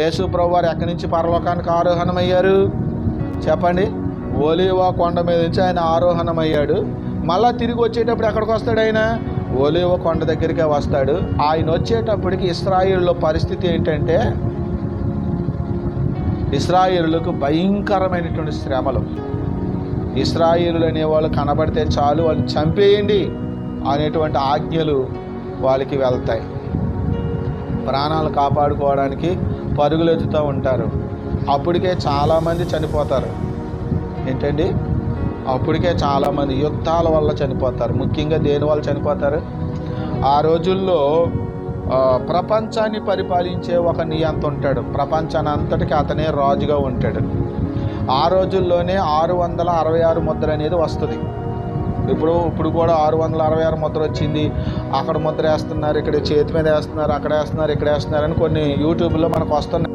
యేసు ప్రభు వారు ఎక్కడి నుంచి పరలోకానికి ఆరోహణమయ్యారు? చెప్పండి. ఓలివా కొండ మీద నుంచి ఆయన ఆరోహణమయ్యాడు. మళ్ళా తిరిగి వచ్చేటప్పుడు ఎక్కడికి వస్తాడు ఆయన? ఓలివ కొండ దగ్గరికే వస్తాడు. ఆయన వచ్చేటప్పటికి ఇస్రాయిల్లో పరిస్థితి ఏంటంటే ఇస్రాయిలులకు భయంకరమైనటువంటి శ్రమలు. ఇస్రాయిలు అనేవాళ్ళు కనబడితే చాలు వాళ్ళని చంపేయండి అనేటువంటి ఆజ్ఞలు వాళ్ళకి వెళ్తాయి. ప్రాణాలు కాపాడుకోవడానికి పరుగులెత్తుతూ ఉంటారు. అప్పటికే చాలామంది చనిపోతారు. ఏంటండి? అప్పటికే చాలామంది యుద్ధాల వల్ల చనిపోతారు. ముఖ్యంగా దేని వల్ల చనిపోతారు? ఆ రోజుల్లో ప్రపంచాన్ని పరిపాలించే ఒక నియంత ఉంటాడు. ప్రపంచాన్ని అంతటికి అతనే రాజుగా ఉంటాడు. ఆ రోజుల్లోనే ఆరు వందల అరవై ఆరు ముద్ర అనేది వస్తుంది. ఇప్పుడు ఇప్పుడు కూడా ఆరు వందల అరవై ఆరు ముద్ర వచ్చింది. అక్కడ ముద్ర వేస్తున్నారు ఇక్కడ చేతి మీద వేస్తున్నారు అక్కడ వేస్తున్నారు ఇక్కడ వేస్తున్నారు అని కొన్ని యూట్యూబ్లో మనకు వస్తున్నాయి.